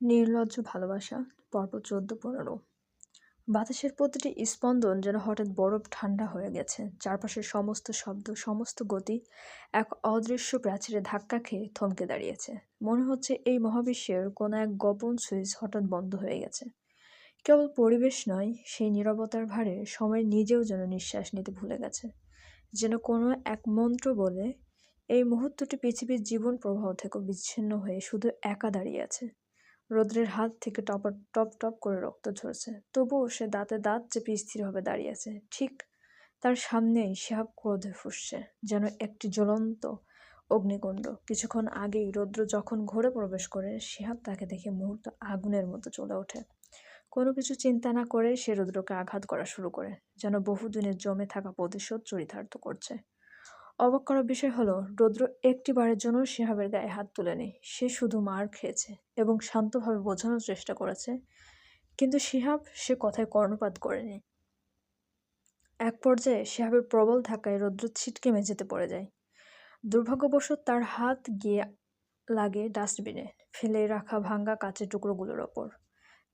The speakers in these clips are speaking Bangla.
নির্লজ্জ ভালোবাসা, পর্ব চোদ্দ পনেরো। বাতাসের প্রতিটি স্পন্দন যেন হঠাৎ বরফ ঠান্ডা হয়ে গেছে। চারপাশের সমস্ত শব্দ, সমস্ত গতি এক অদৃশ্য প্রাচীরে ধাক্কা খেয়ে থমকে দাঁড়িয়েছে। মনে হচ্ছে এই মহাবিশ্বের কোনো এক গোপন সুইচ হঠাৎ বন্ধ হয়ে গেছে। কেবল পরিবেশ নয়, সেই নিরবতার ভারে সময় নিজেও যেন নিঃশ্বাস নিতে ভুলে গেছে। যেন কোনো এক মন্ত্র বলে, এই মুহূর্তটি পৃথিবীর জীবন প্রবাহ থেকে বিচ্ছিন্ন হয়ে শুধু একা দাঁড়িয়ে আছে। রৌদ্রের হাত থেকে টপ টপ টপ করে রক্ত ঝরছে। তবুও সে দাঁতে দাঁত চেপে স্থিরভাবে দাঁড়িয়ে আছে। ঠিক তার সামনেই শিহাব ক্রোধে ফুসছে, যেন একটি জ্বলন্ত অগ্নিকুণ্ড। কিছুক্ষণ আগেই রৌদ্র যখন ঘরে প্রবেশ করে শিহাব তাকে দেখে মুহূর্ত আগুনের মতো চলে ওঠে। কোনো কিছু চিন্তা না করে সে রৌদ্রকে আঘাত করা শুরু করে, যেন বহুদিনের জমে থাকা প্রতিশোধ চরিতার্থ করছে। অবাক করার বিষয় হলো, রৌদ্র একটি বারের জন্য শিহাবের গায়ে হাত তুলেনি। সে শুধু মার খেয়েছে এবং শান্তভাবে বোঝানোর চেষ্টা করেছে, কিন্তু শিহাব সে কথায় কর্ণপাত করেনি। এক পর্যায়ে শিহাবের প্রবল ধাক্কায় রৌদ্র ছিটকে মেঝেতে পড়ে যায়। দুর্ভাগ্যবশত তার হাত গিয়ে লাগে ডাস্টবিনে, ফেলে রাখা ভাঙ্গা কাঁচের টুকরোগুলোর ওপর।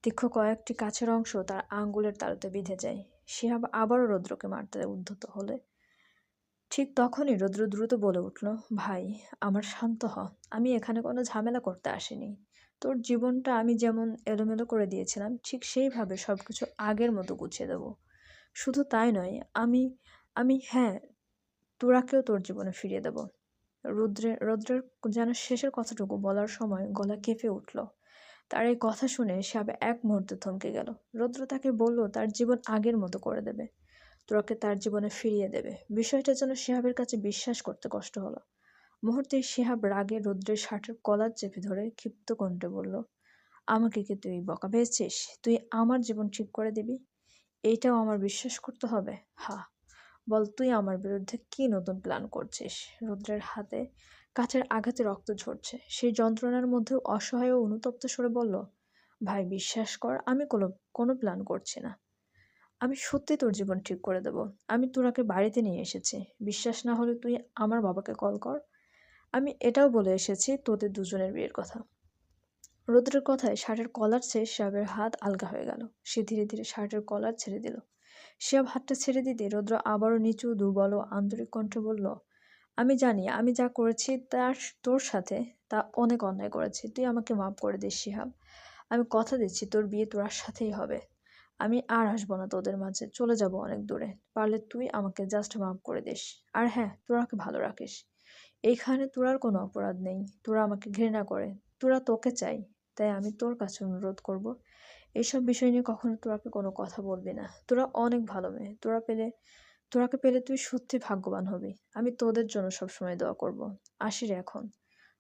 তীক্ষ্ণ কয়েকটি কাছের অংশ তার আঙ্গুলের তালুতে বিঁধে যায়। শিহাব আবারও রৌদ্রকে মারতে উদ্ধত হলে ঠিক তখনই রুদ্র দ্রুত বলে উঠল, ভাই, আমার শান্ত হ। আমি এখানে কোনো ঝামেলা করতে আসিনি। তোর জীবনটা আমি যেমন এলোমেলো করে দিয়েছিলাম, ঠিক সেইভাবে সব কিছু আগের মতো গুছিয়ে দেবো। শুধু তাই নয়, আমি আমি হ্যাঁ তোরাকেও তোর জীবনে ফিরিয়ে দেব। রুদ্রের রুদ্রের যেন শেষের কথাটুকু বলার সময় গলা কেঁপে উঠল। তার এই কথা শুনে সে এক মুহূর্তে থমকে গেল। রুদ্র তাকে বলল, তার জীবন আগের মতো করে দেবে। তোরাকে তার জীবনে ফিরিয়ে দেবে। বিষয়টা যেন শিহাবের কাছে বিশ্বাস করতে কষ্ট হলো। মুহূর্তে শিহাব রাগে রৌদ্রের শার্টের কলার চেপে ধরে ক্ষিপ্ত কণ্ঠে বলল, আমাকে কি তুই বকা পেয়েছিস? তুই আমার জীবন ঠিক করে দিবি? এইটাও আমার বিশ্বাস করতে হবে? হা বল তুই আমার বিরুদ্ধে কি নতুন প্ল্যান করছিস? রৌদ্রের হাতে কাছের আঘাতে রক্ত ঝরছে। সেই যন্ত্রণার মধ্যেও অসহায় ও অনুতপ্ত সরে বলল, ভাই, বিশ্বাস কর, আমি কোনো কোনো প্ল্যান করছি না। আমি সত্যি তোর জীবন ঠিক করে দেব। আমি তোরাকে বাড়িতে নিয়ে এসেছি। বিশ্বাস না হলে তুই আমার বাবাকে কল কর। আমি এটাও বলে এসেছি তোদের দুজনের বিয়ের কথা। রৌদ্রের কথায় শার্টের কলার ছেড়ে শিয়াবের হাত আলগা হয়ে গেল। সে ধীরে ধীরে শার্টের কলার ছেড়ে দিল। শিয়াব হাতটা ছেড়ে দিতে রৌদ্র আবারও নিচু, দুর্বল ও আন্তরিক কণ্ঠে বলল, আমি জানি, আমি যা করেছি তার, তোর সাথে, তা অনেক অন্যায় করেছি। তুই আমাকে মাফ করে দিস শিহাব আমি কথা দিচ্ছি, তোর বিয়ে তোর সাথেই হবে। আমি আর আসব না তোদের মাঝে, চলে যাব অনেক দূরে। পারলে তুই আমাকে জাস্ট মাফ করে দিস। আর হ্যাঁ তোরাকে ভালো রাখিস। এইখানে তোরার কোনো অপরাধ নেই। তোরা আমাকে ঘৃণা করে। তোরা তোকে চাই। তাই আমি তোর কাছে অনুরোধ করব। এইসব বিষয় নিয়ে কখনো তোরাকে কোনো কথা বলবি না। তোরা অনেক ভালো মেয়ে। তোরা পেলে, তোরাকে পেলে তুই সত্যি ভাগ্যবান হবি। আমি তোদের জন্য সবসময় দোয়া করব। আসি রে এখন।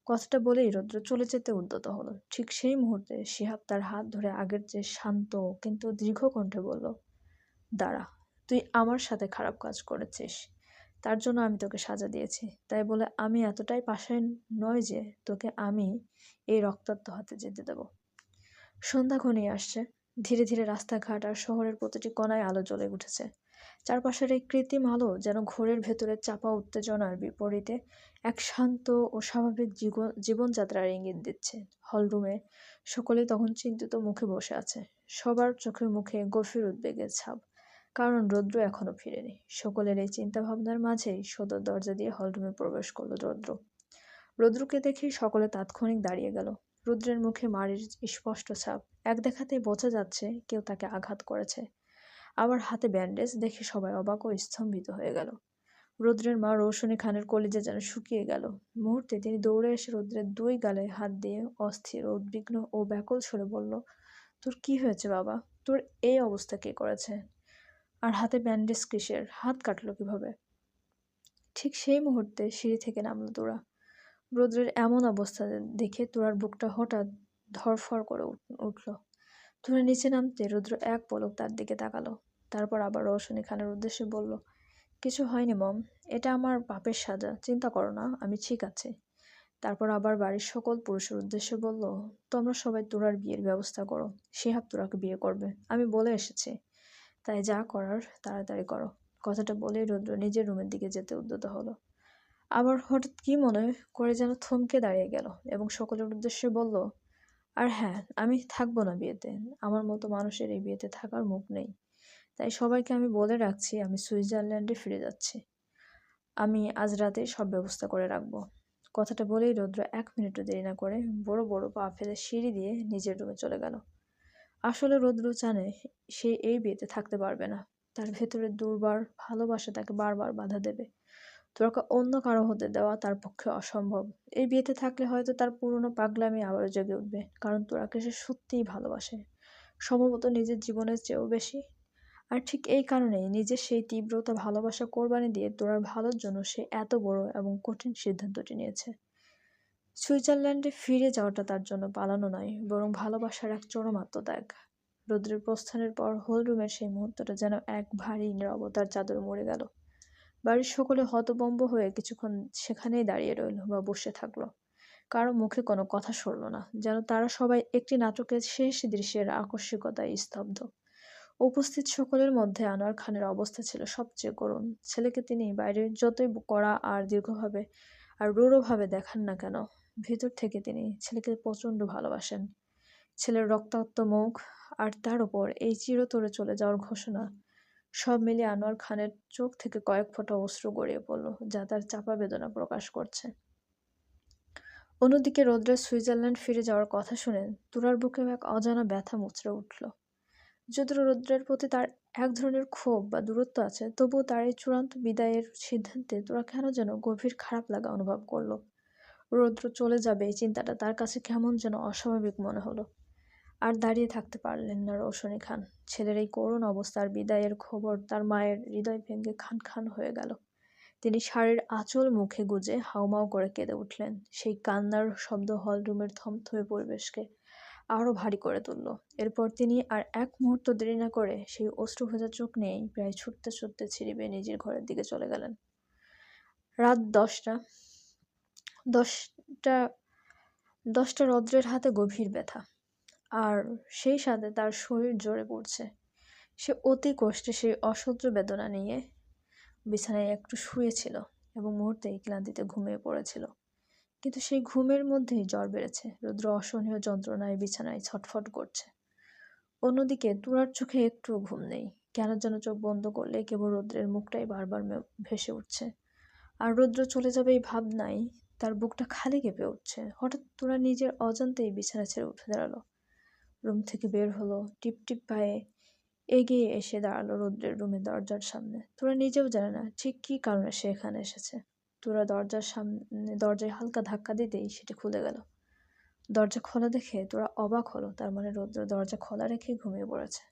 কথাটা বলেই রৌদ্র চলে যেতে উদ্যত হলো। ঠিক সেই মুহূর্তে শিহাব তার হাত ধরে আগের যে শান্ত কিন্তু দীর্ঘ কণ্ঠে বলল, দাঁড়া, তুই আমার সাথে খারাপ কাজ করেছিস। তার জন্য আমি তোকে সাজা দিয়েছি। তাই বলে আমি এতটাই পাশে নয় যে তোকে আমি এই রক্তাক্ত হাতে যেতে দেব। সন্ধ্যা ঘনিয়ে আসছে। ধীরে ধীরে রাস্তাঘাট আর শহরের প্রতিটি কণায় আলো জ্বলে উঠেছে। চারপাশের এই কৃত্রিম আলো যেন ঘোরের ভেতরে চাপা উত্তেজনার বিপরীতে এক শান্ত ও স্বাভাবিক জীবন, জীবনযাত্রার ইঙ্গিত দিচ্ছে। হলরুমে সকলেই তখন চিন্তিত মুখে বসে আছে। সবার চোখে মুখে গভীর উদ্বেগের ছাপ, কারণ রৌদ্র এখনও ফিরেনি। সকলের এই চিন্তাভাবনার মাঝেই সদর দরজা দিয়ে হলরুমে প্রবেশ করল রৌদ্র। রৌদ্রকে দেখে সকলে তাৎক্ষণিক দাঁড়িয়ে গেল। রুদ্রের মুখে মারির স্পষ্ট ছাপ, এক দেখাতেই বোঝা যাচ্ছে কেউ তাকে আঘাত করেছে। আবার হাতে ব্যান্ডেজ দেখে সবাই অবাক ও স্তম্ভিত হয়ে গেল। রুদ্রের মা রৌশনী খানের কলিজে যেন শুকিয়ে গেল। মুহূর্তে তিনি দৌড়ে এসে রুদ্রের দুই গালে হাত দিয়ে অস্থির, উদ্বিগ্ন ও ব্যাকুল সরে বলল, তোর কি হয়েছে বাবা? তোর এই অবস্থা কে করেছে? আর হাতে ব্যান্ডেজ কিসের? হাত কাটলো কীভাবে? ঠিক সেই মুহূর্তে সিঁড়ি থেকে নামলো তোরা। রুদ্রের এমন অবস্থা দেখে তোরার বুকটা হঠাৎ ধরফর করে উঠল। তোরা নিচে নামতে রুদ্র এক পলক তার দিকে তাকালো। তারপর আবার রৌশনী খানের উদ্দেশ্যে বলল, কিছু হয়নি, মম। এটা আমার পাপের সাজা। চিন্তা করো না, আমি ঠিক আছি। তারপর আবার বাড়ির সকল পুরুষের উদ্দেশ্যে বলল, তোমরা সবাই তোরার বিয়ের ব্যবস্থা করো। শিহাব তোরাকে বিয়ে করবে। আমি বলে এসেছি। তাই যা করার, তাড়াতাড়ি করো। কথাটা বলেই রুদ্র নিজের রুমের দিকে যেতে উদ্যত হলো। আবার হঠাৎ কি মনে করে যেন থমকে দাঁড়িয়ে গেল এবং সকলের উদ্দেশ্যে বলল আর হ্যাঁ আমি থাকব না বিয়েতে। আমার মতো মানুষের এই বিয়েতে থাকার মুখ নেই। তাই সবাইকে আমি বলে রাখছি, আমি সুইজারল্যান্ডে ফিরে যাচ্ছি। আমি আজ রাতে সব ব্যবস্থা করে রাখব। কথাটা বলেই রৌদ্র এক মিনিটও দেরি না করে বড় বড় পা ফেলে সিঁড়ি দিয়ে নিজের রুমে চলে গেল। আসলে রৌদ্র জানে সে এই বিয়েতে থাকতে পারবে না। তার ভেতরে দুর্বার ভালোবাসা তাকে বারবার বাধা দেবে। তোরাকে অন্য কারও হতে দেওয়া তার পক্ষে অসম্ভব। এই বিয়েতে থাকলে হয়তো তার পুরনো পাগলামি আবারও জেগে উঠবে, কারণ তোরাকে সে সত্যিই ভালোবাসে। সম্ভবত নিজের জীবনের চেয়েও বেশি। আর ঠিক এই কারণেই নিজের সেই তীব্রতা, ভালোবাসা কোরবানি দিয়ে তোরার ভালোর জন্য সে এত বড় এবং কঠিন সিদ্ধান্তটি নিয়েছে। সুইজারল্যান্ডে ফিরে যাওয়াটা তার জন্য পালানো নয়, বরং ভালোবাসার এক চরম আত্মত্যাগ। রৌদ্রের প্রস্থানের পর হোল রুমের সেই মুহূর্তটা যেন এক ভারী নিরবতার চাদর মরে গেল। বাড়ির সকলে হতবম্ব হয়ে কিছুক্ষণ সেখানেই দাঁড়িয়ে রইল বা বসে থাকল। কারও মুখে কোনো কথা সরল না, যেন তারা সবাই একটি নাটকের শেষ দৃশ্যের আকস্মিকতায় স্তব্ধ। উপস্থিত সকলের মধ্যে আনোয়ার খানের অবস্থা ছিল সবচেয়ে করুণ। ছেলেকে তিনি বাইরে যতই কড়া আর দীর্ঘভাবে আর রূঢ়ভাবে দেখান না কেন, ভিতর থেকে তিনি ছেলেকে প্রচণ্ড ভালোবাসেন। ছেলের রক্তাক্ত মুখ আর তার উপর এই চিরতরে চলে যাওয়ার ঘোষণা সব মিলিয়ে আনোয়ার খানের চোখ থেকে কয়েক ফোঁটা অশ্রু গড়িয়ে পড়ল, যা তার চাপা বেদনা প্রকাশ করছে। অন্যদিকে রৌদ্রের সুইজারল্যান্ড ফিরে যাওয়ার কথা শুনে তুরার বুকে এক অজানা ব্যথা মুচড়ে উঠল। যদিও রৌদ্রের প্রতি তার এক ধরনের ক্ষোভ বা দূরত্ব আছে, তবুও তার এই চূড়ান্ত বিদায়ের সিদ্ধান্তে তোরা কেন যেন গভীর খারাপ লাগা অনুভব করল। রৌদ্র চলে যাবে এই চিন্তাটা তার কাছে কেমন যেন অস্বাভাবিক মনে হলো। আর দাঁড়িয়ে থাকতে পারলেন না রৌশনী খান। ছেলের এই করুণ অবস্থার বিদায়ের খবর তার মায়ের হৃদয় ভেঙে খান খান হয়ে গেল। তিনি শাড়ির আঁচল মুখে গুজে হাউমাউ করে কেঁদে উঠলেন। সেই কান্নার শব্দ হল হলরুমের থমথমে পরিবেশকে আরও ভারী করে তুলল। এরপর তিনি আর এক মুহূর্ত দেরি না করে সেই অশ্রু ভেজা চোখ নিয়েই প্রায় ছুটতে ছুটতে ছিঁড়িবে নিজের ঘরের দিকে চলে গেলেন। রাত দশটা দশটা দশটা রদ্রের হাতে গভীর ব্যথা। আর সেই সাথে তার শরীর জ্বরে পড়ছে। সে অতি কষ্টে সেই অসহ্য বেদনা নিয়ে বিছানায় একটু শুয়েছিল এবং মুহূর্তেই ক্লান্তিতে ঘুমিয়ে পড়েছিল। কিন্তু সেই ঘুমের মধ্যেই জ্বর বেড়েছে। রুদ্র অসহনীয় যন্ত্রণায় বিছানায় ছটফট করছে। অন্যদিকে তুরার চোখে একটুও ঘুম নেই। কেন যেন চোখ বন্ধ করলে কেবল রৌদ্রের মুখটাই বারবার ভেসে উঠছে। আর রৌদ্র চলে যাবে এই ভাবনাই তার বুকটা খালি কেঁপে উঠছে। হঠাৎ তোরা নিজের অজান্তেই বিছানা ছেড়ে উঠে দাঁড়াল। রুম থেকে বের হলো। টিপ টিপ পায়ে এগিয়ে এসে দাঁড়াল রৌদ্রের রুমের দরজার সামনে। তোরা নিজেও জানে না, ঠিক কী কারণে সে এখানে এসেছে? তোরা দরজার সামনে, দরজায় হালকা ধাক্কা দিতেই সেটি খুলে গেল। দরজা খোলা দেখে তোরা অবাক হলো, তার মানে রৌদ্র দরজা খোলা রেখে ঘুমিয়ে পড়েছে।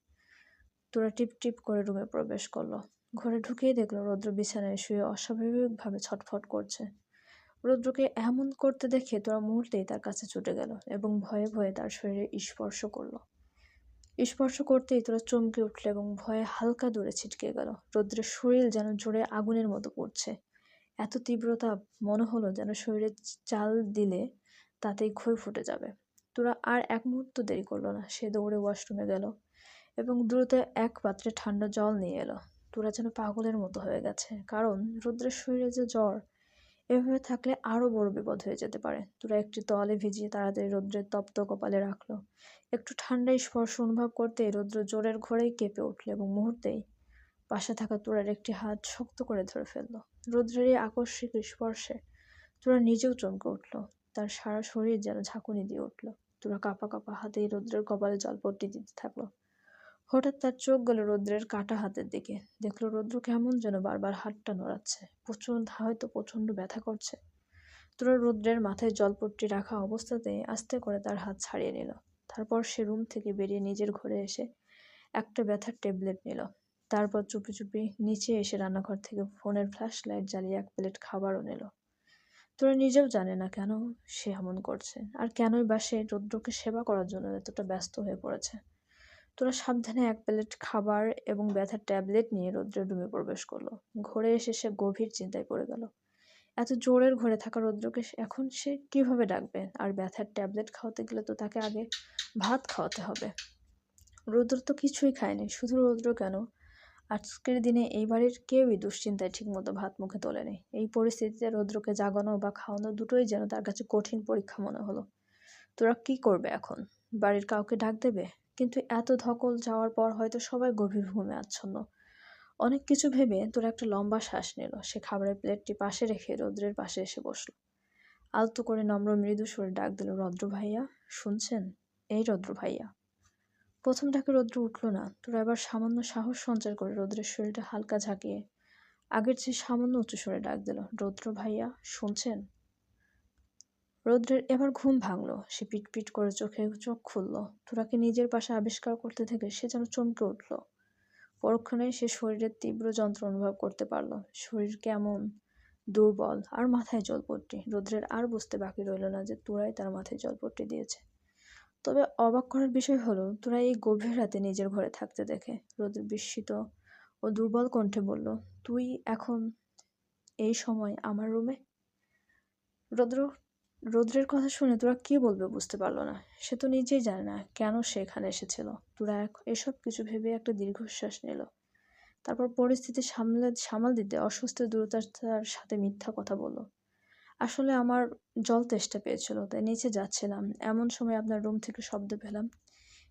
তোরা টিপ টিপ করে রুমে প্রবেশ করল। ঘরে ঢুকেই দেখল রৌদ্র বিছানায় শুয়ে অস্বাভাবিকভাবে ছটফট করছে। রৌদ্রকে এমন করতে দেখে তোরা মুহূর্তেই তার কাছে ছুটে গেল এবং ভয়ে ভয়ে তার শরীরে স্পর্শ করল। স্পর্শ করতেই তোরা চমকে উঠল এবং ভয়ে হালকা দূরে ছিটকে গেল। রৌদ্রের শরীর যেন জোরে আগুনের মতো পড়ছে এত তীব্রতা মনে হলো যেন শরীরে চাল দিলে তাতেই ক্ষয় ফুটে যাবে। তোরা আর এক মুহূর্ত দেরি করল না, সে দৌড়ে ওয়াশরুমে গেল এবং দ্রুত এক পাত্রে ঠান্ডা জল নিয়ে এলো। তোরা যেন পাগলের মতো হয়ে গেছে, কারণ রুদ্রের শরীরে যে জ্বর এভাবে থাকলে আরও বড় বিপদ হয়ে যেতে পারে। তোরা একটি তলে ভিজিয়ে তাড়াতাড়ি রৌদ্রের তপ্ত কপালে রাখল। একটু ঠান্ডা স্পর্শ অনুভব করতে রৌদ্র জোরের ঘরেই কেঁপে উঠল এবং মুহূর্তেই পাশে থাকা তোরার একটি হাত শক্ত করে ধরে ফেলল। রৌদ্রের এই আকস্মিক স্পর্শে তোরা নিজেও চমকে উঠল। তার সারা শরীর যেন ঝাঁকুনি দিয়ে উঠল। তোরা কাঁপা কাঁপা হাতেই রৌদ্রের কপালে জলপট্টি দিতে থাকল। হঠাৎ তার চোখ গেল রৌদ্রের কাটা হাতের দিকে। দেখল রৌদ্র কেমন যেন বারবার হাতটা নড়াচ্ছে। প্রচণ্ড, হয়তো প্রচণ্ড ব্যথা করছে। তোরা রৌদ্রের মাথায় জলপট্টি রাখা অবস্থাতে আস্তে করে তার হাত ছাড়িয়ে নিল। তারপর সে রুম থেকে বেরিয়ে নিজের ঘরে এসে একটা ব্যথার ট্যাবলেট নিল। তারপর চুপি চুপি নিচে এসে রান্নাঘর থেকে ফোনের ফ্ল্যাশ লাইট জ্বালিয়ে এক প্লেট খাবারও নিল। তোরা নিজেও জানে না কেন সে এমন করছে। আর কেনই বা সে রৌদ্রকে সেবা করার জন্য এতটা ব্যস্ত হয়ে পড়েছে। তোরা সাবধানে এক প্লেট খাবার এবং ব্যথার ট্যাবলেট নিয়ে রৌদ্রের রুমে প্রবেশ করল। ঘরে এসে সে গভীর চিন্তায় পড়ে গেল। এত জোরের ঘরে থাকা রৌদ্রকে এখন সে কীভাবে ডাকবে? আর ব্যথার ট্যাবলেট খাওয়াতে গেলে তো তাকে আগে ভাত খাওয়াতে হবে। রৌদ্র তো কিছুই খায়নি, শুধু রৌদ্র কেন? আজকের দিনে এই বাড়ির কেউই দুশ্চিন্তায় ঠিকমতো ভাত মুখে তোলেনি। এই পরিস্থিতিতে রৌদ্রকে জাগানো বা খাওয়ানো দুটোই যেন তার কাছে কঠিন পরীক্ষা মনে হলো। তোরা কি করবে এখন? বাড়ির কাউকে ডাক দেবে? কিন্তু এত ধকল যাওয়ার পর হয়তো সবাই গভীর ঘুমে আচ্ছন্ন। অনেক কিছু ভেবে তোর একটা লম্বা শ্বাস নিল। সে খাবারের প্লেটটি পাশে রেখে রৌদ্রের পাশে এসে বসল। আলতো করে নম্র মৃদু সুরে ডাক দিল, রদ্র ভাইয়া, শুনছেন? এই রদ্র ভাইয়া। প্রথম ডাকে রৌদ্র উঠল না। তোর এবার সামান্য সাহস সঞ্চার করে রৌদ্রের শরীরটা হালকা ঝাঁকিয়ে আগের চেয়ে সামান্য উঁচু সরে ডাক দিল, রৌদ্র ভাইয়া, শুনছেন? রৌদ্রের এবার ঘুম ভাঙল। সে পিটপিট করে চোখে চোখ খুলল। তোরাকে নিজের পাশে আবিষ্কার করতে থেকে সে যেন চমকে উঠল। পরক্ষণে সে শরীরের তীব্র যন্ত্র অনুভব করতে পারল। শরীর কেমন? দুর্বল আর মাথায় জলপট্টি। রৌদ্রের আর বুঝতে বাকি রইল না যে তোরাই তার মাথায় জলপট্টি দিয়েছে। তবে অবাক করার বিষয় হলো তোরা এই গভীর রাতে নিজের ঘরে থাকতে দেখে। রৌদ্র বিস্মিত ও দুর্বল কণ্ঠে বলল, তুই এখন এই সময় আমার রুমে রৌদ্র রৌদ্রের কথা শুনে তোরা কি বলবে বুঝতে পারল না। সে তো নিজেই জানে না কেন সে এখানে এসেছিল। তোরা এক এসব কিছু ভেবে একটা দীর্ঘশ্বাস নিল। তারপর পরিস্থিতি সামলে সামাল দিতে অসুস্থ দ্রুততার সাথে মিথ্যা কথা বলল। আসলে আমার জল তেষ্টা পেয়েছিল, তাই নিচে যাচ্ছিলাম। এমন সময় আপনার রুম থেকে শব্দ পেলাম।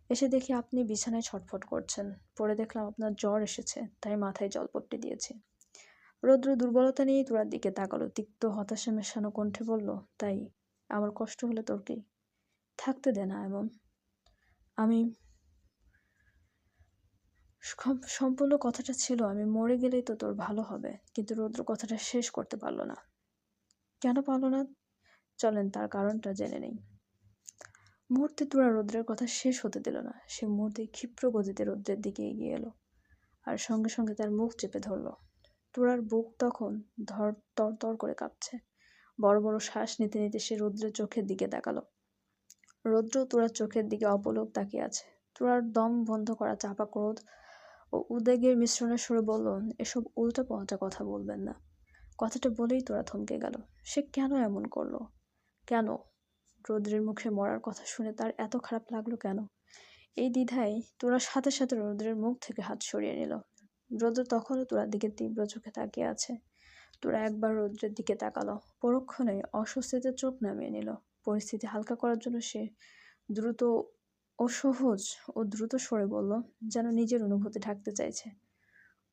এসে দেখি আপনি বিছানায় ছটফট করছেন। পরে দেখলাম আপনার জ্বর এসেছে, তাই মাথায় জলপট্টি দিয়েছি। রৌদ্র দুর্বলতা নিয়েই তোরার দিকে তাকালো। তিক্ত হতাশা মেশানো কণ্ঠে বলল, তাই আমার কষ্ট হলে তোর কি? থাকতে দে না এমন। আমি সম্পূর্ণ কথাটা ছিল, আমি মরে গেলেই তো তোর ভালো হবে, কিন্তু রৌদ্র কথাটা শেষ করতে পারল না। কেন পারল না? চলেন, তার কারণটা জেনে নেই। মুহূর্তে তোরা রৌদ্রের কথা শেষ হতে দিল না, সে মুহূর্তে ক্ষিপ্র গতিতে রৌদ্রের দিকে এগিয়ে এলো আর সঙ্গে সঙ্গে তার মুখ চেপে ধরলো। তোরার বুক তখন ধর তর তর করে কাঁপছে। বড় বড় শ্বাস নিতে নিতে সে রৌদ্রের চোখের দিকে তাকালো। রৌদ্র তোরার চোখের দিকে অপলোক তাকিয়ে আছে। তোরার দম বন্ধ করা চাপা ক্রোধ ও উদ্বেগের মিশ্রণের সরে বলল, এসব উল্টো পাল্টা কথা বলবেন না। কথাটা বলেই তোরা থমকে গেল। সে কেন এমন করল? কেন? রৌদ্রের মুখে মরার কথা শুনে তার এত খারাপ লাগল কেন? এই দ্বিধায় তোরা সাথে সাথে রৌদ্রের মুখ থেকে হাত সরিয়ে নিল। রৌদ্র তখনও তোরার দিকে তীব্র চোখে তাকিয়ে আছে। তোরা একবার রৌদ্রের দিকে তাকালো, পরক্ষণে অস্বস্তিতে চোখ নামিয়ে নিল। পরিস্থিতি হালকা করার জন্য সে দ্রুত ও সহজ ও দ্রুত সরে বলল, যেন নিজের অনুভূতি ঢাকতে চাইছে।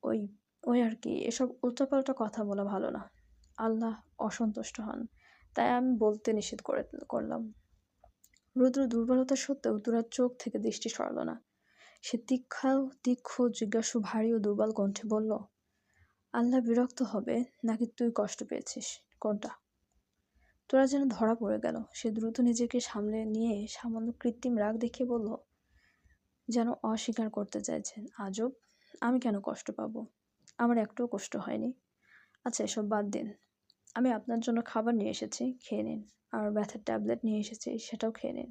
ওই ওই আর কি, এসব উল্টাপাল্টা কথা বলা ভালো না। আল্লাহ অসন্তুষ্ট হন, তাই আমি বলতে নিষেধ করে, করলাম। রুদ্র দুর্বলতা সত্ত্বেও তোরার চোখ থেকে দৃষ্টি সরল না। সে তীক্ষা তীক্ষ্ণ, জিজ্ঞাসু, ভারী ও দুর্বল কণ্ঠে বলল আল্লাহ বিরক্ত হবে, নাকি তুই কষ্ট পেয়েছিস? কোনটা? তোরা যেন ধরা পড়ে গেল। সে দ্রুত নিজেকে সামলে নিয়ে সামান্য কৃত্রিম রাগ দেখিয়ে বলল, যেন অস্বীকার করতে চাইছেন। আজব, আমি কেন কষ্ট পাবো? আমার একটুও কষ্ট হয়নি। আচ্ছা এসব বাদ দিন। আমি আপনার জন্য খাবার নিয়ে এসেছি, খেয়ে নিন। আর ব্যথার ট্যাবলেট নিয়ে এসেছি, সেটাও খেয়ে নিন।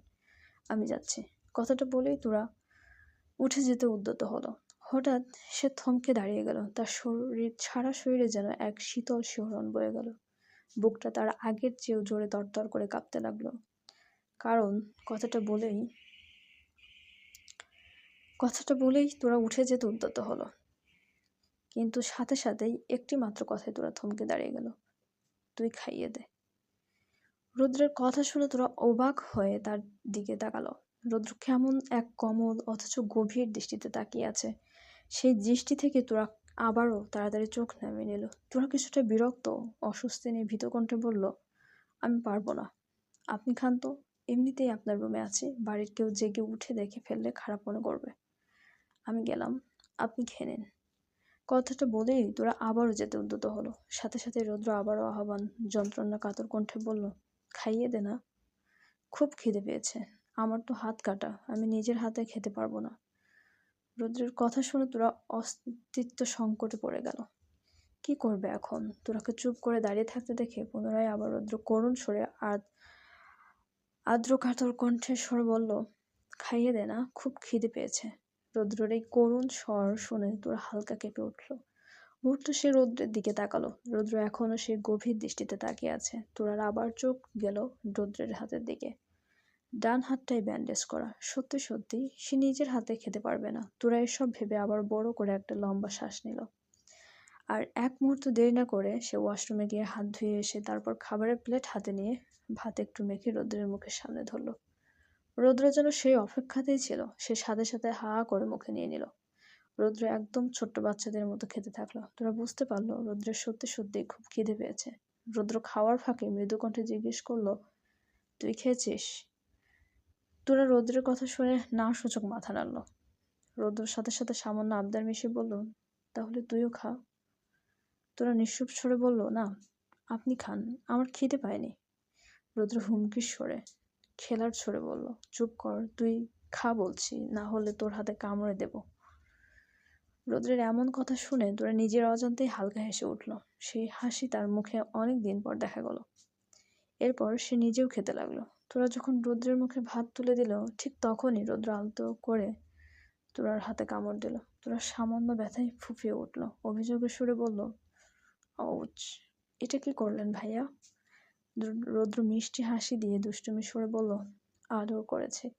আমি যাচ্ছি। কথাটা বলেই তোরা উঠে যেতে উদ্যত হলো। হঠাৎ সে থমকে দাঁড়িয়ে গেল। তার শরীর, সারা শরীরে যেন এক শীতল শিহরণ বয়ে গেল। বুকটা তার আগের চেয়েও জোরে তরতর করে কাঁপতে লাগল। কারণ কথাটা বলেই কথাটা বলেই তোরা উঠে যেতে উদ্যত হলো। কিন্তু সাথে সাথেই একটি মাত্র কথায় তোরা থমকে দাঁড়িয়ে গেল। তুই খাইয়ে দে। রুদ্রের কথা শুনে তোরা অবাক হয়ে তার দিকে তাকালো। রুদ্র কেমন এক কমল, অথচ গভীর দৃষ্টিতে তাকিয়ে আছে। সেই দৃষ্টি থেকে তোরা আবারও তাড়াতাড়ি চোখ নামিয়ে নিল। তোরা কিছুটা বিরক্ত, অস্বস্তি নিয়ে ভীত কণ্ঠে বলল, আমি পারব না। আপনি খান তো এমনিতেই আপনার রুমে আছি, বাড়ির কেউ জেগে উঠে দেখে ফেললে খারাপ মনে করবে। আমি গেলাম, আপনি খেয়ে নিন। কথাটা বলেই তোরা আবারও যেতে উদ্যত হলো। সাথে সাথে রৌদ্র আবারও আহ্বান, যন্ত্রণা কাতর কণ্ঠে বলল, খাইয়ে দে না। খুব খিদে পেয়েছে। আমার তো হাত কাটা, আমি নিজের হাতে খেতে পারব না। রুদ্রের কথা শুনে তোরা অস্তিত্ব সংকটে পড়ে গেল। কি করবে এখন? তোরাকে চুপ করে দাঁড়িয়ে থাকতে দেখে পুনরায় আবার রুদ্র করুণ সরে আর আদ্র কাতর কণ্ঠে স্বর বলল, খাইয়ে দে না, খুব খিদে পেয়েছে। রৌদ্রের এই করুণ স্বর শুনে তোরা হালকা কেঁপে উঠল। মুহূর্ত সে রৌদ্রের দিকে তাকালো। রৌদ্র এখনও সে গভীর দৃষ্টিতে তাকিয়ে আছে। তোরার আবার চোখ গেল রৌদ্রের হাতের দিকে। ডান হাতটাই ব্যান্ডেজ করা। সত্যি সত্যি, সে নিজের হাতে খেতে পারবে না। তোরা এসব ভেবে আবার বড় করে একটা লম্বা শ্বাস নিল। আর এক মুহূর্ত দেরি না করে সে ওয়াশরুমে গিয়ে হাত ধুয়ে এসে তারপর খাবারের প্লেট হাতে নিয়ে ভাত একটু মেখে রোদ্রের মুখের সামনে ধরল। রৌদ্র যেন সেই অপেক্ষাতেই ছিল। সে সাথে সাথে হা করে মুখে নিয়ে নিল। রৌদ্র একদম ছোট্ট বাচ্চাদের মতো খেতে থাকল। তোরা বুঝতে পারল রৌদ্রের সত্যি সত্যি খুব খিদে পেয়েছে। রৌদ্র খাওয়ার ফাঁকে মৃদু কণ্ঠে জিজ্ঞেস করল, তুই খেয়েছিস? তোরা রৌদ্রের কথা শুনে না সূচক মাথা নাড়ল। রৌদ্রের সাথে সাথে সামান্য আবদার মিশে বলল, তাহলে তুইও খা। তোরা নিঃসুপ সরে বলল, না, আপনি খান, আমার খিদে পায়নি। রৌদ্র হুমকির সরে খেলার ছড়ে বলল, চুপ কর, তুই খা বলছি, না হলে তোর হাতে কামড়ে দেব। রৌদ্রের এমন কথা শুনে তোরা নিজের অজান্তেই হালকা হেসে উঠল। সেই হাসি তার মুখে অনেক দিন পর দেখা গেল। এরপর সে নিজেও খেতে লাগল। তোরা যখন রৌদ্রের মুখে ভাত তুলে দিল, ঠিক তখনই রৌদ্র আলতো করে তোরার হাতে কামড় দিল। তোরা সামান্য ব্যথায় ফুফিয়ে উঠল। অভিযোগের সুরে বলল, অউচ, এটা কি করলেন ভাইয়া? রৌদ্র মিষ্টি হাসি দিয়ে দুষ্টুমি সরে বলল, আদর করেছে।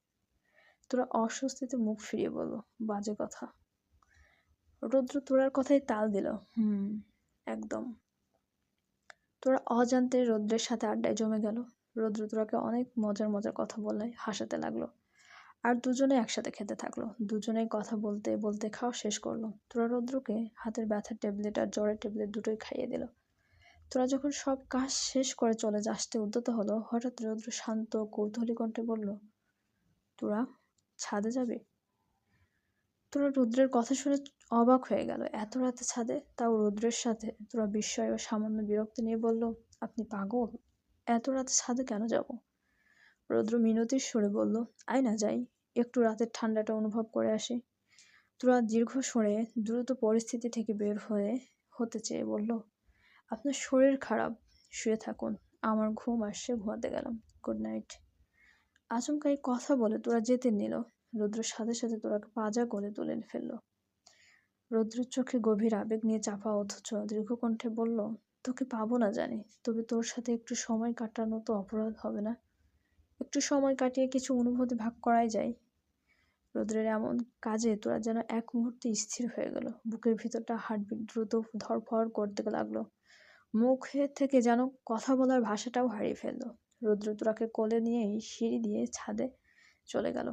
তোরা অস্বস্তিতে মুখ ফিরিয়ে বলল, বাজে কথা। রৌদ্র তোরার কথাই তাল দিল, হুম, একদম। তোরা অজান্তে রৌদ্রের সাথে আড্ডায় জমে গেল। রৌদ্র তোরাকে অনেক মজার মজার কথা বলে হাসাতে লাগল। আর দুজনে একসাথে খেতে থাকল। দুজনেই কথা বলতে বলতে খাওয়া শেষ করল। তোরা রৌদ্রকে হাতের ব্যথার ট্যাবলেট আর জ্বরের ট্যাবলেট দুটোই খাইয়ে দিল। তোরা যখন সব কাজ শেষ করে চলে আসতে উদ্যত হলো, হঠাৎ রৌদ্র শান্ত, কৌতূহলী কণ্ঠে বলল, তোরা ছাদে যাবে? তোরা রুদ্রের কথা শুনে অবাক হয়ে গেল। এত রাতে ছাদে? তাও রুদ্রের সাথে তোরা বিস্ময় ও সামান্য বিরক্তি নিয়ে বলল, আপনি পাগল? এত রাতে ছাদে কেন যাব? রৌদ্র মিনতির সরে বলল, আয় না যাই, একটু রাতের ঠান্ডাটা অনুভব করে আসি। তোরা দীর্ঘ সরে দ্রুত পরিস্থিতি থেকে বের হয়ে হতে চেয়ে বলল, আপনার শরীর খারাপ, শুয়ে থাকুন, আমার ঘুম আসছে, ঘুমাতে গেলাম গুড নাইট আচমকাই কথা বলে তোরা যেতে নিল রুদ্রের সাথে সাথে তোরাকে পাজা করে তুলে ফেলল। রৌদ্রের চোখে গভীর আবেগ নিয়ে চাপা অথচ দীর্ঘকণ্ঠে বলল তোকে পাবো না জানি। তবে তোর সাথে একটু সময় কাটানো তো অপরাধ হবে না। একটু সময় কাটিয়ে কিছু অনুভূতি ভাগ করাই যায়। রৌদ্রের এমন কাজে তোরা যেন এক মুহূর্তে স্থির হয়ে গেল। বুকের ভিতরটা হার্টবিট দ্রুত ধরফর করতে লাগল। মুখে থেকে যেন কথা বলার ভাষাটাও হারিয়ে ফেলল। রৌদ্র তোরাকে কোলে নিয়েই সিঁড়ি দিয়ে ছাদে চলে গেল।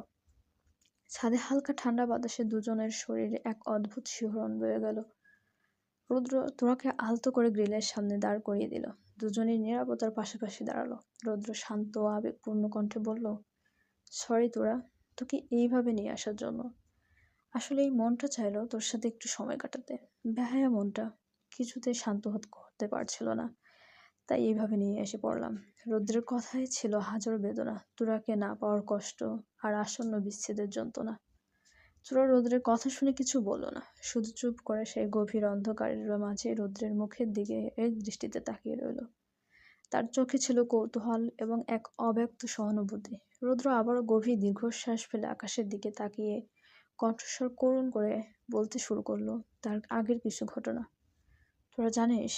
ছাদে হালকা ঠান্ডা বাতাসে দুজনের শরীরে এক অদ্ভুত শিহরণ বয়ে গেল। রুদ্র তোরাকে আলতো করে গ্রিলের সামনে দাঁড় করিয়ে দিল। দুজনেই নিরাপত্তার পাশাপাশি দাঁড়াল। রৌদ্র শান্ত আবেগপূর্ণ কণ্ঠে বলল সরি তোরা, তোকে এইভাবে নিয়ে আসার জন্য। আসলে এই মনটা চাইলো তোর সাথে একটু সময় কাটাতে। বেহায়া মনটা কিছুতে শান্ত করতে পারছিল না। তাই এইভাবে নিয়ে এসে পড়লাম। রৌদ্রের কথাই ছিল হাজার বেদনা। তোরাকে না পাওয়ার কষ্ট আর আসন্ন বিচ্ছেদের যন্ত্রণা। তোরা রৌদ্রের কথা শুনে কিছু বলল না। শুধু চুপ করে সেই গভীর অন্ধকারের মাঝে রৌদ্রের মুখের দিকে এক দৃষ্টিতে তাকিয়ে রইল। তার চোখে ছিল কৌতূহল এবং এক অব্যক্ত সহানুভূতি। রৌদ্র আবারও গভীর দীর্ঘশ্বাস ফেলে আকাশের দিকে তাকিয়ে কণ্ঠস্বর করুণ করে বলতে শুরু করল, তার আগের কিছু ঘটনা। তোরা জানিস,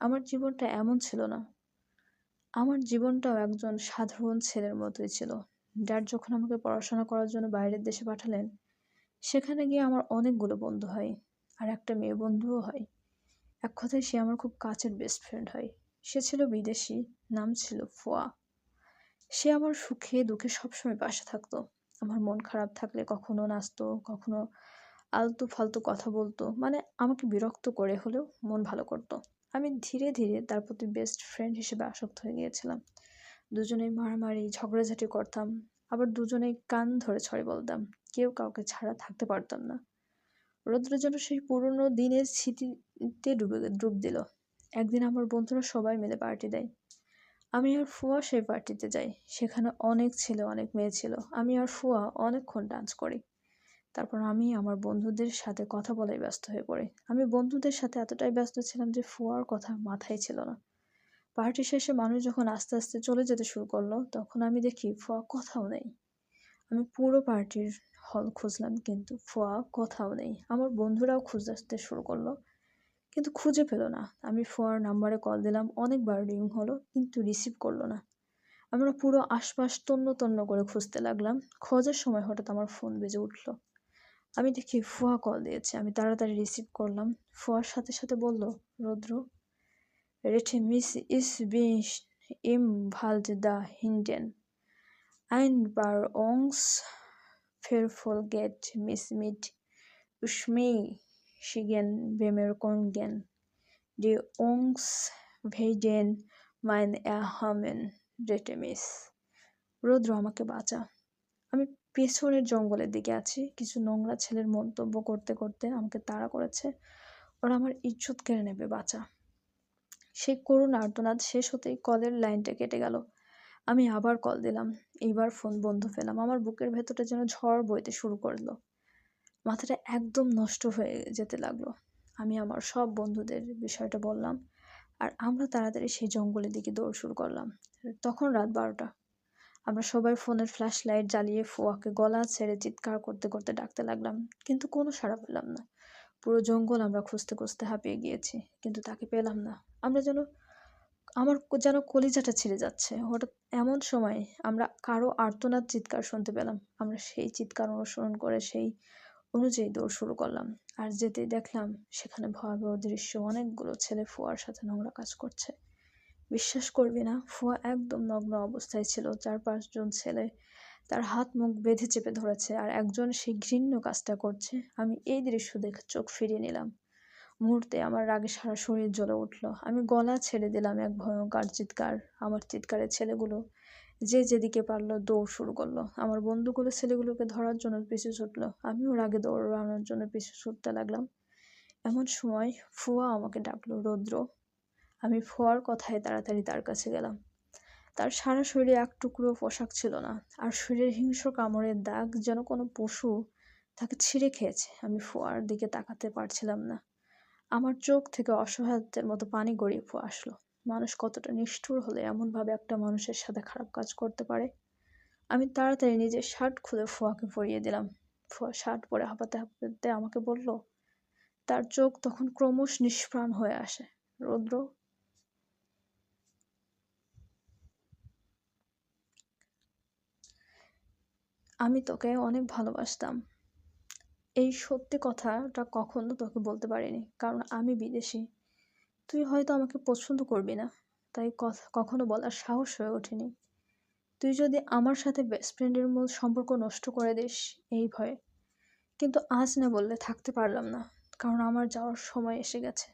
আমার জীবনটা এমন ছিল না। আমার জীবনটাও একজন সাধারণ ছেলের মতোই ছিল। ড্যাড যখন আমাকে পড়াশোনা করার জন্য বাইরের দেশে পাঠালেন সেখানে গিয়ে আমার অনেকগুলো বন্ধু হয় আর একটা মেয়ে বন্ধুও হয়। এক কথায় সে আমার খুব কাছের বেস্ট ফ্রেন্ড হয়। সে ছিল বিদেশি, নাম ছিল ফোয়া। সে আমার সুখে দুঃখে সবসময় পাশে থাকতো। আমার মন খারাপ থাকলে কখনো নাচতো, কখনো আলতু ফালতু কথা বলতো। মানে আমাকে বিরক্ত করে হলেও মন ভালো করতো। আমি ধীরে ধীরে তার প্রতি বেস্ট ফ্রেন্ড হিসেবে আসক্ত হয়ে গিয়েছিলাম। দুজনেই মারামারি, ঝগড়াঝাটি করতাম। আবার দুজনেই কান ধরে ছড়ে বলতাম। কেউ কাউকে ছাড়া থাকতে পারতাম না। রৌদ্র যেন সেই পুরনো দিনের স্মৃতিতে ডুবে, ডুব দিল। একদিন আমার বন্ধুরা সবাই মিলে পার্টি দেয়। আমি আর ফুয়া সেই পার্টিতে যাই। সেখানে অনেক ছেলে, অনেক মেয়ে ছিল। আমি আর ফুয়া অনেকক্ষণ ডান্স করি। তারপর আমি আমার বন্ধুদের সাথে কথা বলাই ব্যস্ত হয়ে পড়ি। আমি বন্ধুদের সাথে এতটাই ব্যস্ত ছিলাম যে ফুয়ার কথা মাথায় ছিল না। পার্টি শেষে মানুষ যখন আস্তে আস্তে চলে যেতে শুরু করল, তখন আমি দেখি ফুয়া কোথাও নেই। আমি পুরো পার্টির হল খুঁজলাম কিন্তু ফুয়া কোথাও নেই। আমার বন্ধুরাও খুঁজতে শুরু করল, কিন্তু খুঁজে পেল না। আমি ফোয়ার নাম্বারে কল দিলাম, অনেকবার রিং হলো, কিন্তু রিসিভ করল না। আমরা পুরো আশপাশ তন্ন তন্ন করে খুঁজতে লাগলাম। খোঁজার সময় হঠাৎ আমার ফোন বেজে উঠল। আমি দেখি ফুয়া কল দিয়েছে। আমি তাড়াতাড়ি রিসিভ করলাম। ফুয়ার সাথে সাথে বলল, রৌদ্র রেঠে মিস ইস বিশ ইম ভাল্ট দ্য হিন্ডেন Einbärungsverfolget mich mit schmächtigen Bemerkungen, die uns werden mein rette mich. রৌদ্র আমাকে বাঁচা। আমি পেছনের জঙ্গলের দিকে আছি। কিছু নোংরা ছেলের মন্তব্য করতে করতে আমাকে তাড়া করেছে। ওরা আমার ইজ্জত কেড়ে নেবে বাঁচা। সেই করুণ আর্তনাদ শেষ হতেই কলের লাইনটা কেটে গেল। আমি আবার কল দিলাম। এইবার ফোন বন্ধ পেলাম। আমার বুকের ভেতরটা যেন ঝড় বইতে শুরু করল। মাথাটা একদম নষ্ট হয়ে যেতে লাগল। আমি আমার সব বন্ধুদের বিষয়টা বললাম আর আমরা তাড়াতাড়ি সেই জঙ্গলের দিকে দৌড় শুরু করলাম। তখন রাত বারোটা। আমরা সবাই ফোনের ফ্ল্যাশ লাইট জ্বালিয়ে ফোয়াকে গলা ছেড়ে চিৎকার করতে করতে ডাকতে লাগলাম, কিন্তু কোনো সাড়া পেলাম না। পুরো জঙ্গল আমরা খুঁজতে খুঁজতে হাঁপিয়ে গিয়েছি, কিন্তু তাকে পেলাম না। আমরা যেন আমার যেন কলিজাটা ছিঁড়ে যাচ্ছে। হঠাৎ এমন সময় আমরা কারও আর্তনাদ চিৎকার শুনতে পেলাম। আমরা সেই চিৎকার অনুসরণ করে সেই অনুযায়ী দৌড় শুরু করলাম। আর যেতেই দেখলাম সেখানে ভয়াবহ দৃশ্য। অনেকগুলো ছেলে ফুয়ার সাথে নোংরা কাজ করছে। বিশ্বাস করবি না, ফুয়া একদম নগ্ন অবস্থায় ছিল। চার পাঁচজন ছেলে তার হাত মুখ বেঁধে চেপে ধরেছে। আর একজন সেই ঘৃণ্য কাজটা করছে। আমি এই দৃশ্য দেখে চোখ ফিরিয়ে নিলাম। মুহূর্তে আমার রাগে সারা শরীর জ্বলে উঠল। আমি গলা ছেড়ে দিলাম এক ভয়ঙ্কর চিৎকার। আমার চিৎকারের ছেলেগুলো যে যেদিকে পারল দৌড় শুরু করল। আমার বন্ধুগুলো ছেলেগুলোকে ধরার জন্য পিছু ছুটলো। আমিও রাগে দৌড়ানোর জন্য পিছু ছুটতে লাগলাম। এমন সময় ফুয়া আমাকে ডাকলো, রৌদ্র, আমি ফোয়ার কথায় তাড়াতাড়ি তার কাছে গেলাম। তার সারা শরীরে এক টুকরো পোশাক ছিল না। আর শরীরের হিংস্র কামড়ের দাগ যেন কোনো পশু তাকে ছিঁড়ে খেয়েছে। আমি ফোয়ার দিকে তাকাতে পারছিলাম না। আমার চোখ থেকে অসহায়ত্বের মতো পানি গড়িয়ে আসলো। মানুষ কতটা নিষ্ঠুর হলে এমনভাবে একটা মানুষের সাথে খারাপ কাজ করতে পারে? আমি তাড়াতাড়ি নিজের শার্ট খুলে ফোয়াকে পরিয়ে দিলাম। ফোয়া শার্ট পরে হাঁপাতে হাঁপাতে আমাকে বলল, তার চোখ তখন ক্রমশ নিষ্প্রাণ হয়ে আসে, রৌদ্র। আমি তোকে অনেক ভালোবাসতাম। এই সত্যি কথাটা কখনো তোকে বলতে পারিনি, কারণ আমি বিদেশি। তুই হয়তো আমাকে পছন্দ করবি না, তাই কথা কখনো বলার সাহস হয়ে ওঠেনি। তুই যদি আমার সাথে বেস্ট ফ্রেন্ডের মূল সম্পর্ক নষ্ট করে দিস এই ভয়ে, কিন্তু আজ না বললে থাকতে পারলাম না, কারণ আমার যাওয়ার সময় এসে গেছে।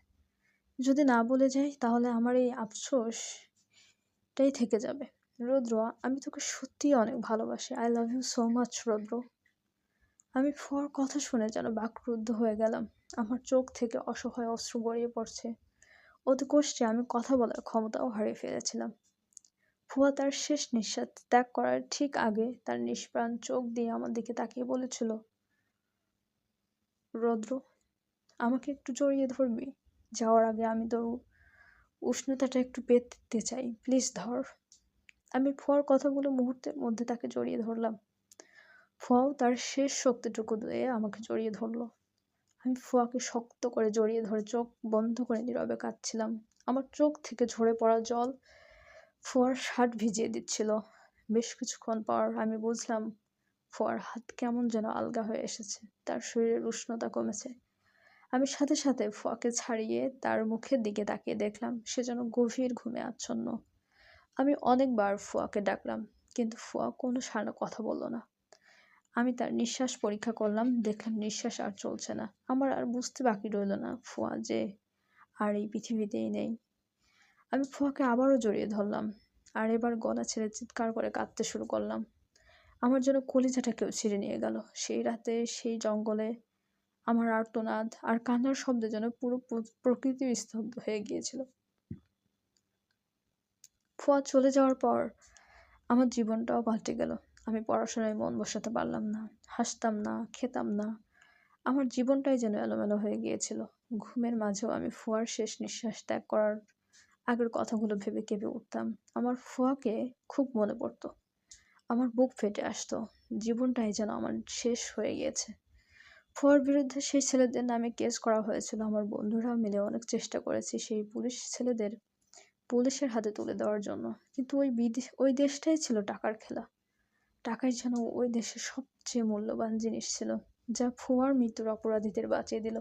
যদি না বলে যাই, তাহলে আমার এই আফসোসটাই থেকে যাবে। রৌদ্র, আমি তোকে সত্যিই অনেক ভালোবাসি। I love you so much Roudra. আমি ফর কথা শুনে যেন বাকরুদ্ধ হয়ে গেলাম। আমার চোখ থেকে অসহায় অস্ত্র গড়িয়ে পড়ছে। অতি কষ্টে আমি কথা বলার ক্ষমতাও হারিয়ে ফেলেছিলাম। ফুয়া তার শেষ নিঃশ্বাস ত্যাগ করার ঠিক আগে তার নিষ্প্রাণ চোখ দিয়ে আমার দিকে তাকিয়ে বলেছিল, রৌদ্র, আমাকে একটু জড়িয়ে ধরবি। যাওয়ার আগে আমি তোর উষ্ণতাটা একটু পেতে চাই। প্লিজ ধর। আমি ফুয়ার কথাগুলো মুহূর্তের মধ্যে তাকে জড়িয়ে ধরলাম। ফুয়াও তার শেষ শক্তিটুকু দিয়ে আমাকে জড়িয়ে ধরলো। আমি ফুয়াকে শক্ত করে জড়িয়ে ধরে চোখ বন্ধ করে নীরবে কাঁদছিলাম। আমার চোখ থেকে ঝরে পড়া জল ফুয়ার শার্ট ভিজিয়ে দিচ্ছিল। বেশ কিছুক্ষণ পর আমি বুঝলাম, ফুয়ার হাত কেমন যেন আলগা হয়ে এসেছে, তার শরীরের উষ্ণতা কমেছে। আমি সাথে সাথে ফুয়াকে ছাড়িয়ে তার মুখের দিকে তাকিয়ে দেখলাম, সে যেন গভীর ঘুমে আচ্ছন্ন। আমি অনেকবার ফুয়াকে ডাকলাম, কিন্তু ফুয়া কোনো সারা কথা বলল না। আমি তার নিঃশ্বাস পরীক্ষা করলাম, দেখলাম নিঃশ্বাস আর চলছে না। আমার আর বুঝতে বাকি রইল না ফুয়া যে আর এই পৃথিবীতেই নেই। আমি ফুয়াকে আবারও জড়িয়ে ধরলাম আর এবার গলা ছেড়ে চিৎকার করে কাঁদতে শুরু করলাম। আমার যেন কলিজাটা কেউ ছিঁড়ে নিয়ে গেল। সেই রাতে, সেই জঙ্গলে আমার আর্তনাদ আর কান্নার শব্দে যেন পুরো প্রকৃতি স্তব্ধ হয়ে গিয়েছিল। ফুয়া চলে যাওয়ার পর আমার জীবনটাও পাল্টে গেল। আমি পড়াশোনায় মন বসাতে পারলাম না, হাসতাম না, খেতাম না। আমার জীবনটাই যেন এলোমেলো হয়ে গিয়েছিল। ঘুমের মাঝেও আমি ফুয়ার শেষ নিঃশ্বাস ত্যাগ করার আগের কথাগুলো ভেবে কেঁপে উঠতাম। আমার ফুয়াকে খুব মনে পড়তো। আমার বুক ফেটে আসতো। জীবনটাই যেন আমার শেষ হয়ে গিয়েছে। ফুয়ার বিরুদ্ধে সেই ছেলেদের নামে কেস করা হয়েছিল। আমার বন্ধুরাও মিলে অনেক চেষ্টা করেছি সেই পুলিশ ছেলেদের পুলিশের হাতে তুলে দেওয়ার জন্য। কিন্তু ওই বিদেশ ওই দেশটাই ছিল টাকার খেলা। টাকাই যেন ওই দেশের সবচেয়ে মূল্যবান জিনিস ছিল, যা ফুয়ার মৃত্যুর অপরাধীদের বাঁচিয়ে দিল।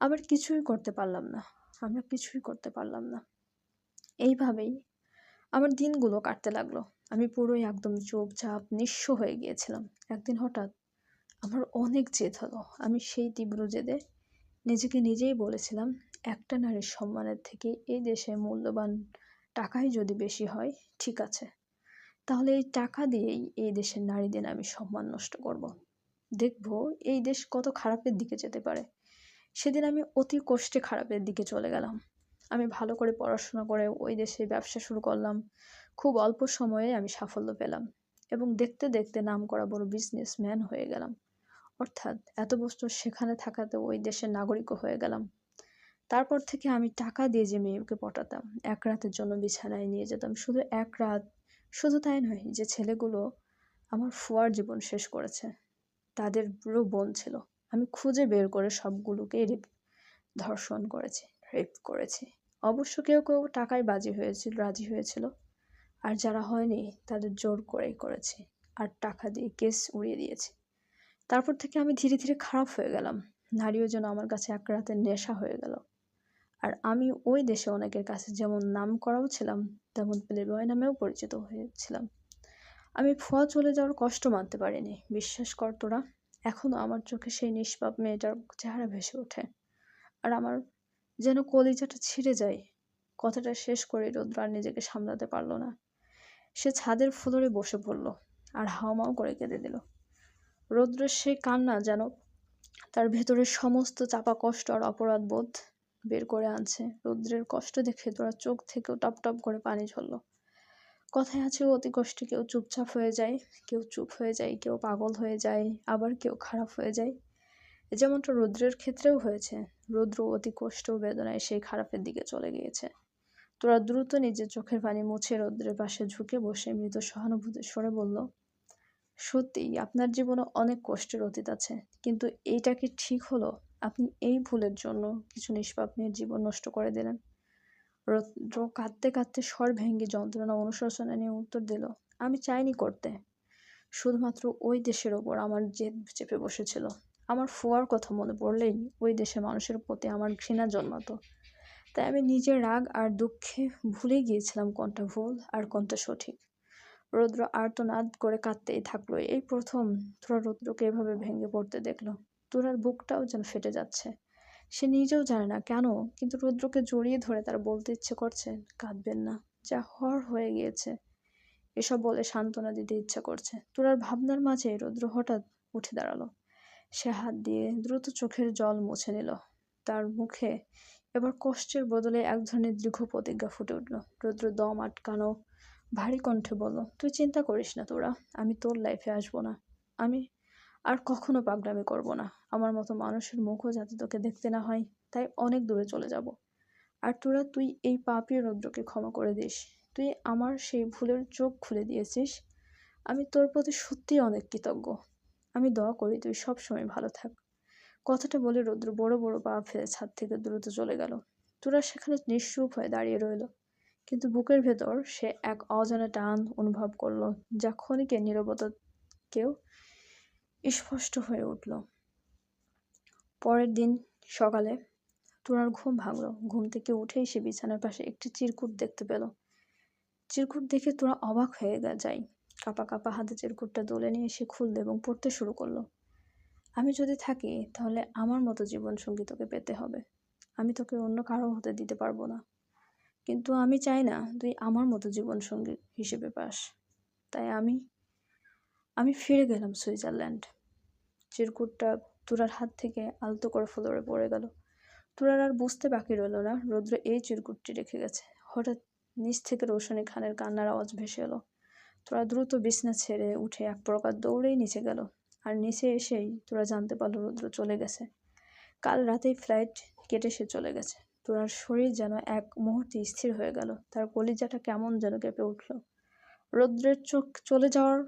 আবার কিছুই করতে পারলাম না, আমরা কিছুই করতে পারলাম না। এইভাবেই আমার দিনগুলো কাটতে লাগল। আমি পুরোই একদম চুপচাপ নিঃস্ব হয়ে গিয়েছিলাম। একদিন হঠাৎ আমার অনেক জেদ হলো। আমি সেই তীব্র জেদে নিজেকে নিজেই বলেছিলাম, একটা নারীর সম্মানের থেকে এই দেশে মূল্যবান টাকাই যদি বেশি হয়, ঠিক আছে। তাহলে এই টাকা দিয়েই এই দেশের নারীদের আমি সম্মান নষ্ট করব। দেখব এই দেশ কত খারাপের দিকে যেতে পারে। সেদিন আমি অতি কষ্টে খারাপের দিকে চলে গেলাম। আমি ভালো করে পড়াশোনা করে ওই দেশে ব্যবসা শুরু করলাম। খুব অল্প সময়ে আমি সাফল্য পেলাম এবং দেখতে দেখতে নাম করা বড় বিজনেসম্যান হয়ে গেলাম। অর্থাৎ এত বছর সেখানে থাকাতে ওই দেশের নাগরিকও হয়ে গেলাম। তারপর থেকে আমি টাকা দিয়ে যে মেয়েকে পটাতাম, এক রাতের জন্য বিছানায় নিয়ে যেতাম। শুধু এক রাত শুধু তাই নয় যে ছেলেগুলো আমার ফুয়ার জীবন শেষ করেছে। তাদের পুরো বোন ছিল। আমি খুঁজে বের করে সবগুলোকে রেপ, ধর্ষণ করেছি রেপ করেছি। অবশ্য কেউ কেউ টাকায় বাজি হয়েছিল, রাজি হয়েছিল। আর যারা হয়নি, তাদের জোর করেই করেছি। আর টাকা দিয়ে কেস উড়িয়ে দিয়েছি। তারপর থেকে আমি ধীরে ধীরে খারাপ হয়ে গেলাম। নারীও যেন আমার কাছে এক রাতের নেশা হয়ে গেল। আর আমি ওই দেশে অনেকের কাছে যেমন নাম করাও ছিলাম, তেমন প্লেবয় নামেও পরিচিত হয়েছিলাম। আমি ফুয়া চলে যাওয়ার কষ্ট মানতে পারিনি, বিশ্বাস কর তোরা এখনও আমার চোখে সেই নিষ্পাপ মেয়েটার চেহারা ভেসে ওঠে। আর আমার যেন কলিজাটা ছিঁড়ে যায়, কথাটা শেষ করে রৌদ্র আর নিজেকে সামলাতে পারল না। সে ছাদের ফ্লোরে বসে পড়ল আর হাওমাও করে কেঁদে দিল। রৌদ্রের সেই কান্না যেন তার ভেতরের সমস্ত চাপা কষ্ট আর অপরাধ বোধ বের করে আনছে। রৌদ্রের কষ্ট দেখে তোরা চোখ থেকেও টপ টপ করে পানি ঝরল। কথায় আছে, অতি কষ্টে কেউ চুপচাপ হয়ে যায়, কেউ চুপ হয়ে যায়, কেউ পাগল হয়ে যায়, আবার কেউ খারাপ হয়ে যায়। যেমনটা রৌদ্রের ক্ষেত্রেও হয়েছে। রৌদ্র অতি কষ্ট বেদনায় সেই খারাপের দিকে চলে গিয়েছে। তোরা দ্রুত নিজের চোখের পানি মুছে রৌদ্রের পাশে ঝুঁকে বসে মৃত সহানুভূতির স্বরে বলল, সত্যিই, আপনার জীবনে অনেক কষ্টের অতীত আছে, কিন্তু এইটা কি ঠিক হলো? আপনি এই ভুলের জন্য কিছু নিষ্পাপ মেয়ের জীবন নষ্ট করে দিলেন। রৌদ্র কাঁদতে কাঁদতে স্বর ভেঙ্গে যন্ত্রণা অনুশোচনা নিয়ে উত্তর দিল, আমি চাইনি করতে। শুধুমাত্র ওই দেশের ওপর আমার জেদ চেপে বসেছিল। আমার ফুয়ার কথা মনে পড়লেই ওই দেশের মানুষের প্রতি আমার ঘৃণা জন্মাতো। তাই আমি নিজের রাগ আর দুঃখে ভুলে গিয়েছিলাম কোনটা ভুল আর কোনটা সঠিক। রৌদ্র আর্তনাদ করে কাঁদতেই থাকল। এই প্রথম তোরা রৌদ্রকে এভাবে ভেঙে পড়তে দেখল। তোরার বুকটাও যেন ফেটে যাচ্ছে। সে নিজেও জানে না কেন, কিন্তু রৌদ্রকে জড়িয়ে ধরে তার বলতে ইচ্ছে করছে, কাঁদবেন না, যা হর হয়ে গিয়েছে। এসব বলে সান্ত্বনা দিতে ইচ্ছা করছে। তোরার ভাবনার মাঝে রৌদ্র হঠাৎ উঠে দাঁড়াল। সে হাত দিয়ে দ্রুত চোখের জল মুছে নিল। তার মুখে এবার কষ্টের বদলে এক ধরনের দীর্ঘ প্রতিজ্ঞা ফুটে উঠল। রৌদ্র দম আটকানো ভারী কণ্ঠে বলল, তুই চিন্তা করিস না তোরা, আমি তোর লাইফে আসব না। আমি আর কখনো পাগলামি করব না। আমার মতো মানুষের মুখও যাতে তোকে দেখতে না হয়, তাই অনেক দূরে চলে যাব। আর তোরা তুই এই পাপি রৌদ্রকে ক্ষমা করে দিস। তুই আমার সেই ভুলের চোখ খুলে দিয়েছিস। আমি তোর প্রতি সত্যিই অনেক কৃতজ্ঞ। আমি দোয়া করি তুই সব সময় ভালো থাক। কথাটা বলে রৌদ্র বড় বড় পা ফেলে ছাদ থেকে দ্রুত চলে গেল। তোরা সেখানে নিঃসুপ হয়ে দাঁড়িয়ে রইল। কিন্তু বুকের ভেতর সে এক অজানা টান অনুভব করল, যা ক্ষণিকের নিরবতাকেও স্পষ্ট হয়ে উঠল। পরের দিন সকালে তোরার ঘুম ভাঙল। ঘুম থেকে উঠেই সে বিছানার পাশে একটি চিরকুট দেখতে পেল। চিরকুট দেখে তোরা অবাক হয়ে যায়। কাপা কাপা হাতে চিরকুটটা দোলে নিয়ে সে খুললো এবং পড়তে শুরু করল। আমি যদি থাকি, তাহলে আমার মতো জীবনসঙ্গী তোকে পেতে হবে। আমি তোকে অন্য কারও হতে দিতে পারব না। কিন্তু আমি চাই না তুই আমার মতো জীবনসঙ্গী হিসেবে পাস। তাই আমি আমি ফিরে গেলাম সুইজারল্যান্ড। চিরকুটটা তুরার হাত থেকে আলতো করে ফ্লোরে পড়ে গেল। তুরার আর বুঝতে বাকি রইল না। রৌদ্র এই চিরকুটটি রেখে গেছে। হঠাৎ নিচ থেকে রোশনী খানের কান্নার আওয়াজ ভেসে এলো। তোরা দ্রুত বিছনা ছেড়ে উঠে এক প্রকার দৌড়েই নিচে গেল। আর নিচে এসেই তোরা জানতে পারল রৌদ্র চলে গেছে। কাল রাতেই ফ্লাইট কেটে সে চলে গেছে। তোরার শরীর যেন এক মুহূর্তে স্থির হয়ে গেল। তার কলিজাটা কেমন যেন কেঁপে উঠল। রৌদ্রের চোখ চলে যাওয়ার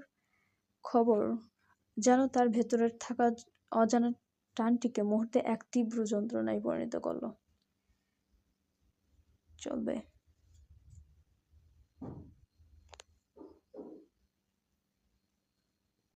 খবর যেন তার ভেতরের থাকা অজানা টানটিকে মুহূর্তে এক তীব্র যন্ত্রণায় পরিণত করল। চলবে।